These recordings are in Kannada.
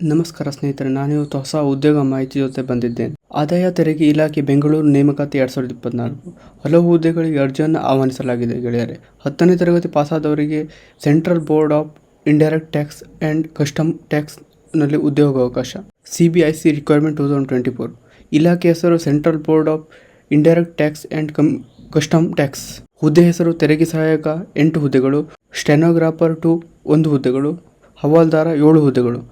ನಮಸ್ಕಾರ ಸ್ನೇಹಿತರೆ ನಾನು ಇವತ್ತು ಹೊಸ ಉದ್ಯೋಗ ಮಾಹಿತಿ ಜೊತೆ ಬಂದಿದ್ದೇನೆ. ಆದಾಯ ತೆರಿಗೆ ಇಲಾಖೆ ಬೆಂಗಳೂರು ನೇಮಕಾತಿ ಎರಡ್ ಸಾವಿರದ ಇಪ್ಪತ್ನಾಲ್ಕು. ಹಲವು ಹುದ್ದೆಗಳಿಗೆ ಅರ್ಜಿಯನ್ನು ಆಹ್ವಾನಿಸಲಾಗಿದೆ ಗೆಳೆಯರೆ. ಹತ್ತನೇ ತರಗತಿ ಪಾಸಾದವರಿಗೆ central board of indirect tax and custom ಟ್ಯಾಕ್ಸ್ನಲ್ಲಿ ಉದ್ಯೋಗಾವಕಾಶ C B I C requirement two thousand twenty four. ಇಲಾಖೆ ಹೆಸರು central board of indirect tax and come, custom tax. ಹುದ್ದೆ ಹೆಸರು ತೆರಿಗೆ ಸಹಾಯಕ ಎಂಟು ಹುದ್ದೆಗಳು, ಸ್ಟೆನೋಗ್ರಾಫರ್ ಟು ಒಂದು ಹುದ್ದೆಗಳು, ಹವಾಲ್ದಾರ ಏಳು ಹುದ್ದೆಗಳು.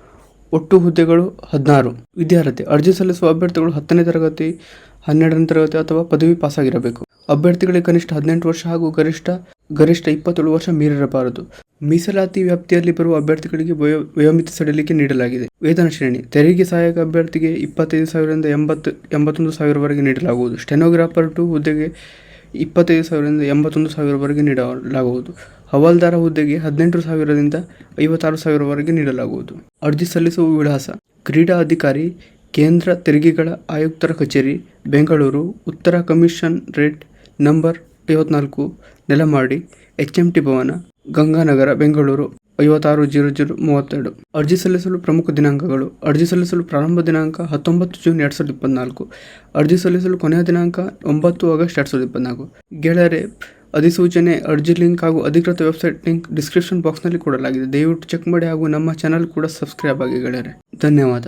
ಒಟ್ಟು ಹುದ್ದೆಗಳು ಹದಿನಾರು. ವಿದ್ಯಾರ್ಥಿ, ಅರ್ಜಿ ಸಲ್ಲಿಸುವ ಅಭ್ಯರ್ಥಿಗಳು ಹತ್ತನೇ ತರಗತಿ, ಹನ್ನೆರಡನೇ ತರಗತಿ ಅಥವಾ ಪದವಿ ಪಾಸಾಗಿರಬೇಕು. ಅಭ್ಯರ್ಥಿಗಳಿಗೆ ಕನಿಷ್ಠ ಹದಿನೆಂಟು ವರ್ಷ ಹಾಗೂ ಗರಿಷ್ಠ ಗರಿಷ್ಠ ಇಪ್ಪತ್ತೇಳು ವರ್ಷ ಮೀರಿರಬಾರದು. ಮೀಸಲಾತಿ ವ್ಯಾಪ್ತಿಯಲ್ಲಿ ಬರುವ ಅಭ್ಯರ್ಥಿಗಳಿಗೆ ವಯೋ ವಯೋಮಿತಿ ಸಡಿಲಿಕೆ ನೀಡಲಾಗಿದೆ. ವೇತನ ಶ್ರೇಣಿ, ತೆರಿಗೆ ಸಹಾಯಕ ಅಭ್ಯರ್ಥಿಗೆ ಇಪ್ಪತ್ತೈದು ಸಾವಿರದಿಂದ ಎಂಬತ್ತು, ಎಂಬತ್ತೊಂದು ಸಾವಿರವರೆಗೆ ನೀಡಲಾಗುವುದು. ಸ್ಟೆನೋಗ್ರಾಫರ್ ಟು ಹುದ್ದೆಗೆ ಇಪ್ಪತ್ತೈದು ಸಾವಿರದಿಂದ ಎಂಬತ್ತೊಂದು ಸಾವಿರವರೆಗೆ ನೀಡಲಾಗುವುದು. ಹವಾಲ್ದಾರ ಹುದ್ದೆಗೆ ಹದಿನೆಂಟು ಸಾವಿರದಿಂದ ಐವತ್ತಾರು ಸಾವಿರವರೆಗೆ ನೀಡಲಾಗುವುದು. ಅರ್ಜಿ ಸಲ್ಲಿಸುವ ವಿಳಾಸ ಕ್ರೀಡಾ ಅಧಿಕಾರಿ ಕೇಂದ್ರ ತೆರಿಗೆಗಳ ಆಯುಕ್ತರ ಕಚೇರಿ, ಬೆಂಗಳೂರು, ಉತ್ತರ ಕಮಿಷನ್ ರೇಟ್ ನಂಬರ್ ಐವತ್ನಾಲ್ಕು, ನೆಲಮಾಡಿ H M T Bhavan, Ganganagar, Bengaluru. ಐವತ್ತಾರು ಜೀರೋ ಜೀರೋ ಮೂವತ್ತೆರಡು. ಅರ್ಜಿ ಸಲ್ಲಿಸಲು ಪ್ರಮುಖ ದಿನಾಂಕಗಳು. ಅರ್ಜಿ ಸಲ್ಲಿಸಲು ಪ್ರಾರಂಭ ದಿನಾಂಕ ಹತ್ತೊಂಬತ್ತು ಜೂನ್ ಎರಡು ಸಾವಿರದ ಇಪ್ಪತ್ನಾಲ್ಕು. ಅರ್ಜಿ ಸಲ್ಲಿಸಲು ಕೊನೆಯ ದಿನಾಂಕ ಒಂಬತ್ತು ಆಗಸ್ಟ್ ಎರಡು ಸಾವಿರದ ಇಪ್ಪತ್ನಾಲ್ಕು. ಗೆಳೆಯರೆ, ಅಧಿಸೂಚನೆ, ಅರ್ಜಿ ಲಿಂಕ್ ಹಾಗೂ ಅಧಿಕೃತ ವೆಬ್ಸೈಟ್ ಲಿಂಕ್ ಡಿಸ್ಕ್ರಿಪ್ಷನ್ ಬಾಕ್ಸ್ನಲ್ಲಿ ಕೊಡಲಾಗಿದೆ. ದಯವಿಟ್ಟು ಚೆಕ್ ಮಾಡಿ ಹಾಗೂ ನಮ್ಮ ಚಾನಲ್ ಕೂಡ ಸಬ್ಸ್ಕ್ರೈಬ್ ಆಗಿ ಗೆಳೆಯರೆ. ಧನ್ಯವಾದ.